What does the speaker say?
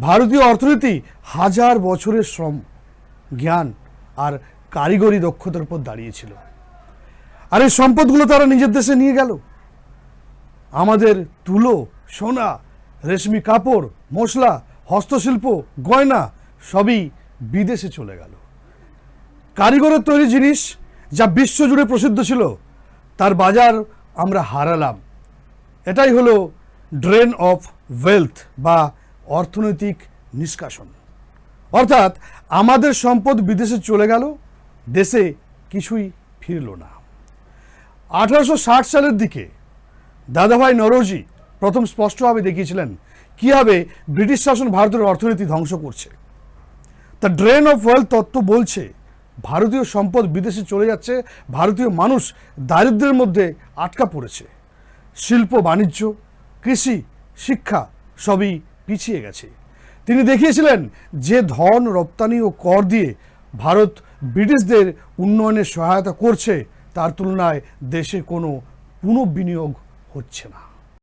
ভারতীয় অর্থনীতি হাজার বছরের শ্রম, জ্ঞান আর কারিগরি দক্ষতার উপর দাঁড়িয়েছিল। আর এই সম্পদগুলো তারা নিজের দেশে নিয়ে গেল। আমাদের তুলো, সোনা, রেশমি কাপড়, মশলা, হস্তশিল্প, গয়না সবই বিদেশে চলে গেল। কারিগরের তৈরি জিনিস যা বিশ্বজুড়ে প্রসিদ্ধ ছিল, তার বাজার আমরা হারালাম। এটাই হলো ড্রেন অফ ওয়েলথ বা অর্থনৈতিক নিষ্কাশন। অর্থাৎ আমাদের সম্পদ বিদেশে চলে গেল, দেশে কিছুই ফিরল না। আঠারোশো ষাট সালের দিকে দাদাভাই নরজি প্রথম স্পষ্টভাবে দেখিয়েছিলেন, কীভাবে ব্রিটিশ শাসন ভারতের অর্থনীতি ধ্বংস করছে। দ্য ড্রেন অফ ওয়েলথ তত্ত্ব বলছে, ভারতীয় সম্পদ বিদেশে চলে যাচ্ছে, ভারতীয় মানুষ দারিদ্র্যের মধ্যে আটকা পড়েছে। শিল্প, বাণিজ্য, কৃষি, শিক্ষা সবই পিছিয়ে গেছে। তিনি দেখিয়েছিলেন যে ধন, রপ্তানি ও কর দিয়ে ভারত ব্রিটিশদের উন্নয়নে সহায়তা করছে, তার তুলনায় দেশে কোনো পুনঃবিনিয়োগ হচ্ছে না।